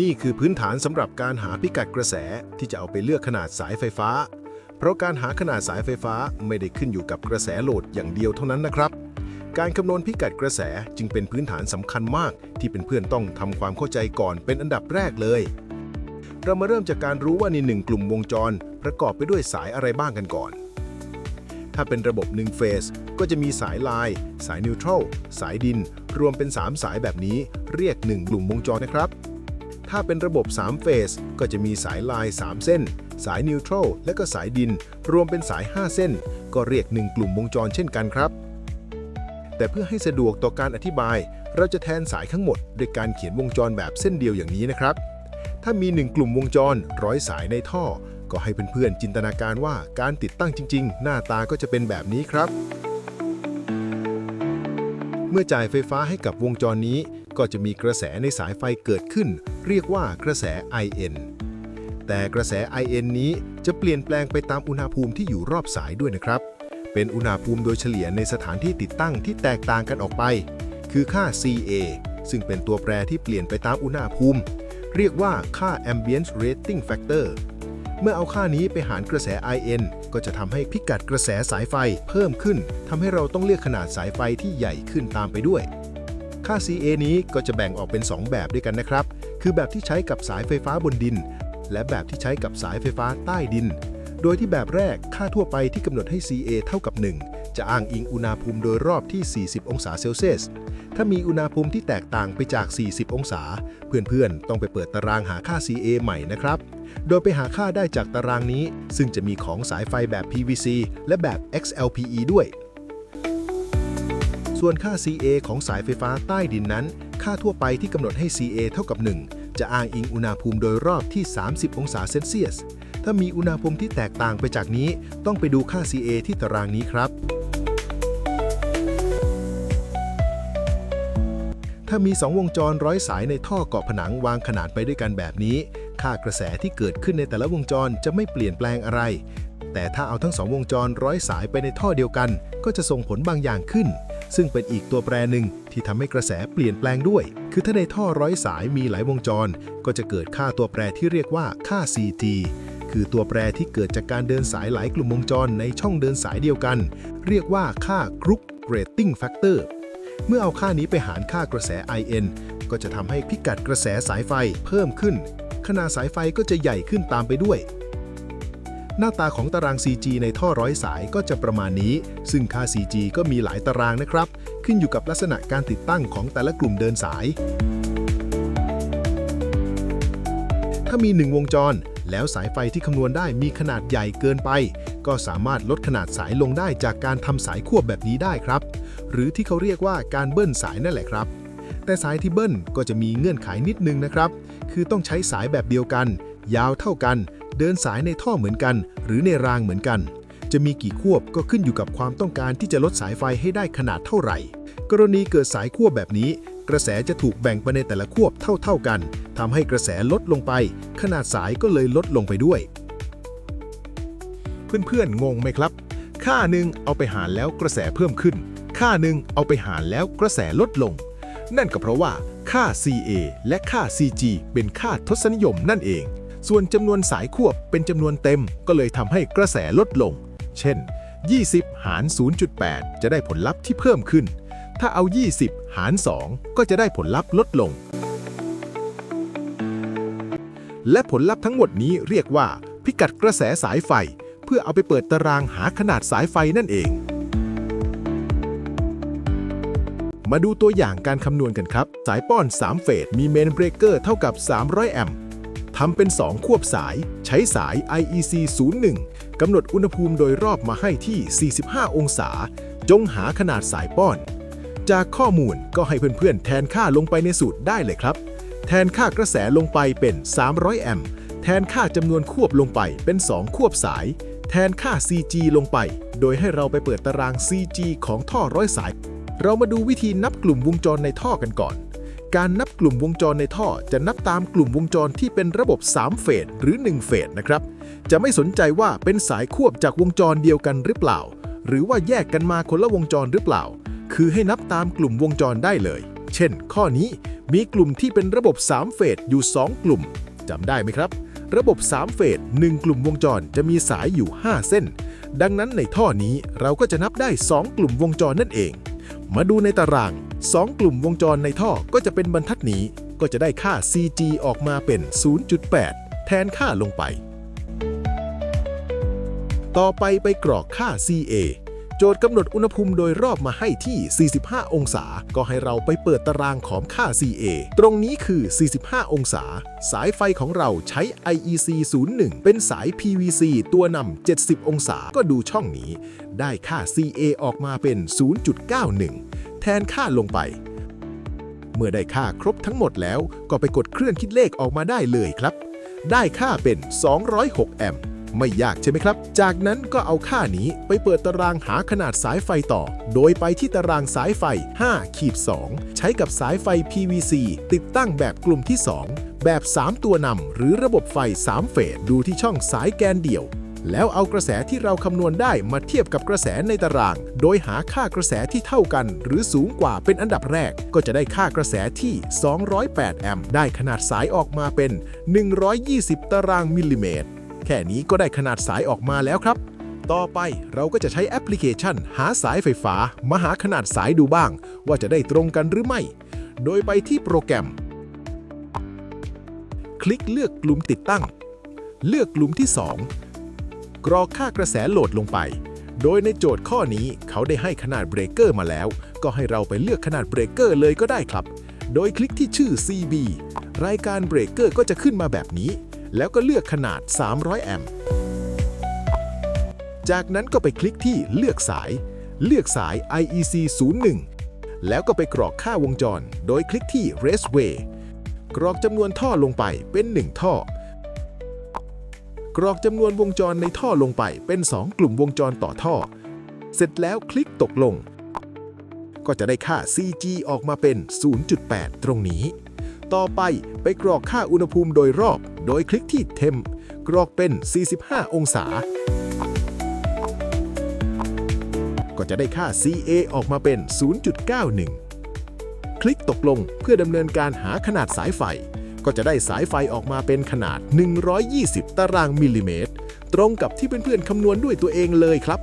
นี่คือพื้นฐานสำหรับการหาพิกัดกระแสที่จะเอาไปเลือกขนาดสายไฟฟ้า เพราะการหาขนาดสายไฟฟ้าไม่ได้ขึ้นอยู่กับกระแสโหลดอย่างเดียวเท่านั้นนะครับ การคำนวณพิกัดกระแสจึงเป็นพื้นฐานสำคัญมาก ที่เป็นเพื่อนต้องทำความเข้าใจก่อนเป็นอันดับแรกเลย เรามาเริ่มจากการรู้ว่าในหนึ่งกลุ่มวงจร ประกอบไปด้วยสายอะไรบ้างกันก่อน ถ้าเป็นระบบ1เฟสก็จะมีสายลาย สายนิวทรัลสายดิน รวมเป็น 3 สายแบบนี้ เรียก 1 กลุ่มวงจรนะครับ ถ้าเป็นระบบ 3 เฟส ก็จะมีสายลาย 3 เส้น สายนิวทรัลและก็สายดิน รวมเป็นสาย 5 เส้น ก็เรียก 1 กลุ่มวงจรเช่นกันครับ แต่เพื่อให้สะดวกต่อการอธิบาย เราจะแทนสายทั้งหมดด้วยการเขียนวงจรแบบเส้นเดียวอย่างนี้นะครับ ถ้ามี 1 กลุ่มวงจรร้อยสายในท่อ ก็ให้เพื่อนๆจินตนาการว่าการติดตั้งจริง ๆ หน้าตาก็จะเป็นแบบนี้ครับ มื่อจ่ายไฟฟ้าให้กับวงจรนี้ ก็จะมีกระแสในสายไฟเกิดขึ้น เรียกว่ากระแส IN แต่กระแส IN นี้จะเปลี่ยนแปลงไปตามอุณหภูมิที่อยู่รอบสายด้วยนะครับ เป็นอุณหภูมิโดยเฉลี่ยในสถานที่ติดตั้งที่แตกต่างกันออกไป คือค่า CA ซึ่งเป็นตัวแปรที่เปลี่ยนไปตามอุณหภูมิ เรียกว่าค่า Ambient Rating Factor เมื่อเอาค่านี้ไปหารกระแส IN ก็จะทำให้พิกัดกระแสสายไฟเพิ่มขึ้นทำให้เราต้องเลือกขนาดสายไฟที่ใหญ่ขึ้นตามไปด้วย ค่า CA นี้ก็จะแบ่งออกเป็น 2 แบบด้วยกันนะครับ คือแบบที่ใช้กับสายไฟฟ้าบนดิน และแบบที่ใช้กับสายไฟฟ้าใต้ดิน โดยที่แบบแรกค่าทั่วไปที่กำหนดให้ CA เท่ากับ 1 จะอ้างอิงอุณหภูมิโดยรอบที่ 40 องศาเซลเซียสถ้ามีอุณหภูมิที่แตกต่างไปจาก 40 องศา เพื่อนๆ ต้องไปเปิดตารางหาค่า CA ใหม่นะครับ โดยไปหาค่าได้จากตารางนี้ ซึ่งจะมีของสายไฟแบบ PVC และแบบ XLPE ด้วย ส่วนค่า CA ของสายไฟฟ้าใต้ดินนั้น ค่าทั่วไปที่กำหนดให้ CA เท่ากับ 1 จะอ้างอิงอุณหภูมิโดยรอบที่ 30 องศาเซลเซียส ถ้ามีอุณหภูมิที่แตกต่างไปจากนี้ ต้องไปดูค่า CA ที่ตารางนี้ครับถ้ามี 2 วงจรร้อยสายในท่อเกาะผนังวางขนาดไปด้วยกันแบบนี้ ค่ากระแสที่เกิดขึ้นในแต่ละวงจรจะไม่เปลี่ยนแปลงอะไร แต่ถ้าเอาทั้งสองวงจรร้อยสายไปในท่อเดียวกัน ก็จะส่งผลบางอย่างขึ้น ซึ่งเป็นอีกตัวแปรหนึ่งที่ทำให้กระแสเปลี่ยนแปลงด้วย คือถ้าในท่อร้อยสายมีหลายวงจร ก็จะเกิดค่าตัวแปรที่เรียกว่าค่า CT คือตัวแปรที่เกิดจากการเดินสายหลายกลุ่มวงจรในช่องเดินสายเดียวกัน เรียกว่าค่า Group Rating Factor เมื่อเอาค่านี้ไปหารค่ากระแส IN ก็จะทำให้พิกัดกระแสสายไฟเพิ่มขึ้น ขนาดสายไฟก็จะใหญ่ขึ้นตามไปด้วย หน้าตาของตาราง CG ในท่อร้อยสายก็จะประมาณนี้ ซึ่งค่า CG ก็มีหลายตารางนะครับ ขึ้นอยู่กับลักษณะการติดตั้งของแต่ละกลุ่มเดินสาย ถ้ามี 1 วงจร แล้วสายไฟที่คำนวณได้มีขนาดใหญ่เกินไป ก็สามารถลดขนาดสายลงได้จากการทำสายควบแบบนี้ได้ครับ หรือที่เขาเรียกว่าการเบิ้ลสายนั่นแหละครับแต่สายที่เบิ้ลก็จะมีเงื่อนไขนิดนึงนะครับ คือต้องใช้สายแบบเดียวกัน ยาวเท่ากัน เดินสายในท่อเหมือนกัน หรือในรางเหมือนกัน จะมีกี่ควบก็ขึ้นอยู่กับความต้องการที่จะลดสายไฟให้ได้ขนาดเท่าไหร่ กรณีเกิดสายควบแบบนี้ กระแสจะถูกแบ่งไปในแต่ละควบเท่า ๆกันทำให้กระแสลดลงไป ขนาดสายก็เลยลดลงไปด้วย เพื่อนๆงงไหมครับ ค่าหนึ่งเอาไปหารแล้วกระแสเพิ่มขึ้น ค่าหนึ่งเอาไปหารแล้วกระแสลดลง นั่นก็เพราะว่าค่า CA และค่า CG เป็นค่าทศนิยมนั่นเอง ส่วนจำนวนสายควบเป็นจำนวนเต็มก็เลยทำให้กระแสลดลง เช่น 20 หาร 0.8 จะได้ผลลัพธ์ที่เพิ่มขึ้น ถ้าเอา 20 หาร 2 ก็จะได้ผลลัพธ์ลดลง และผลลัพธ์ทั้งหมดนี้เรียกว่า พิกัดกระแสสายไฟ เพื่อเอาไปเปิดตารางหาขนาดสายไฟนั่นเอง มาดูตัวอย่างการคำนวณกันครับ สายป้อน 3 เฟส มีเมนเบรกเกอร์เท่ากับ 300 แอมป์ทำเป็น 2 ควบสาย ใช้สาย IEC 01กำหนดอุณหภูมิโดยรอบมาให้ที่ 45 องศา จงหาขนาดสายป้อน จากข้อมูลก็ให้เพื่อนๆ แทนค่าลงไปในสูตรได้เลยครับ แทนค่ากระแสลงไปเป็น 300 แอมป์แทนค่าจำนวนควบลงไปเป็น 2 ควบสาย แทนค่า CG ลงไป โดยให้เราไปเปิดตาราง CG ของท่อร้อยสาย เรามาดูวิธีนับกลุ่มวงจรในท่อกันก่อน การนับกลุ่มวงจรในท่อจะนับตามกลุ่มวงจรที่เป็นระบบ 3 เฟสหรือ 1 เฟสนะครับ จะไม่สนใจว่าเป็นสายควบจากวงจรเดียวกันหรือเปล่า หรือว่าแยกกันมาคนละวงจรหรือเปล่า คือให้นับตามกลุ่มวงจรได้เลย เช่น ข้อนี้มีกลุ่มที่เป็นระบบ 3 เฟสอยู่ 2 กลุ่มจำได้ไหมครับ ระบบ 3 เฟส1กลุ่มวงจรจะมีสายอยู่ 5 เส้น ดังนั้นในท่อนี้เราก็จะนับได้ 2 กลุ่มวงจรนั่นเอง มาดูในตาราง 2 กลุ่มวงจรในท่อก็จะเป็นบรรทัดนี้ ก็จะได้ค่า CG ออกมาเป็น 0.8 แทนค่าลงไป ต่อไปไปกรอกค่า CA โจทย์กำหนดอุณหภูมิโดยรอบมาให้ที่ 45 องศา ก็ให้เราไปเปิดตารางของค่า CA ตรงนี้คือ 45 องศา สายไฟของเราใช้ IEC 01 เป็นสาย PVC ตัวนำ 70 องศา ก็ดูช่องนี้ ได้ค่า CA ออกมาเป็น 0.91 แทนค่าลงไป เมื่อได้ค่าครบทั้งหมดแล้ว ก็ไปกดเครื่องคิดเลขออกมาได้เลยครับ ได้ค่าเป็น 206 แอมป์ ไม่ยากใช่ไหมครับ จากนั้นก็เอาค่านี้ไปเปิดตารางหาขนาดสายไฟต่อ โดยไปที่ตารางสายไฟ5ขีด2ใช้กับสายไฟ PVC ติดตั้งแบบกลุ่มที่ 2 แบบ 3 ตัวนำหรือระบบไฟ 3 เฟสดูที่ช่องสายแกนเดี่ยวแล้วเอากระแสที่เราคำนวณได้มาเทียบกับกระแสในตาราง โดยหาค่ากระแสที่เท่ากัน หรือสูงกว่าเป็นอันดับแรก ก็จะได้ค่ากระแสที่ 208 แอมป์ ได้ขนาดสายออกมาเป็น 120 ตารางมิลลิเมตร แค่นี้ก็ได้ขนาดสายออกมาแล้วครับ ต่อไปเราก็จะใช้แอปพลิเคชัน หาสายไฟฟ้า มาหาขนาดสายดูบ้าง ว่าจะได้ตรงกันหรือไม่ โดยไปที่โปรแกรม คลิกเลือกกลุ่มติดตั้ง เลือกกลุ่มที่ 2 กรอกค่ากระแสโหลดลงไป โดยในโจทย์ข้อนี้เขาได้ให้ขนาดเบรกเกอร์มาแล้ว ก็ให้เราไปเลือกขนาดเบรกเกอร์เลยก็ได้ครับ โดยคลิกที่ชื่อ CB รายการเบรกเกอร์ก็จะขึ้นมาแบบนี้ แล้วก็เลือกขนาด 300 แอมป์ จากนั้นก็ไปคลิกที่เลือกสาย เลือกสาย IEC 01 แล้วก็ไปกรอกค่าวงจร โดยคลิกที่ Raceway กรอกจำนวนท่อลงไปเป็น 1 ท่อ กรอกจำนวนวงจรในท่อลงไปเป็น 2 กลุ่มวงจรต่อท่อ เสร็จแล้วคลิกตกลง ก็จะได้ค่า CG ออกมาเป็น 0.8 ตรงนี้ ต่อไปไปกรอกค่าอุณหภูมิโดยรอบ โดยคลิกที่ Temp กรอกเป็น 45 องศา ก็จะได้ค่า CA ออกมาเป็น 0.91 คลิกตกลงเพื่อดำเนินการหาขนาดสายไฟ ก็จะได้สายไฟออกมาเป็นขนาด 120 ตารางมิลลิเมตร ตรงกับที่เพื่อนๆคำนวณด้วยตัวเองเลยครับ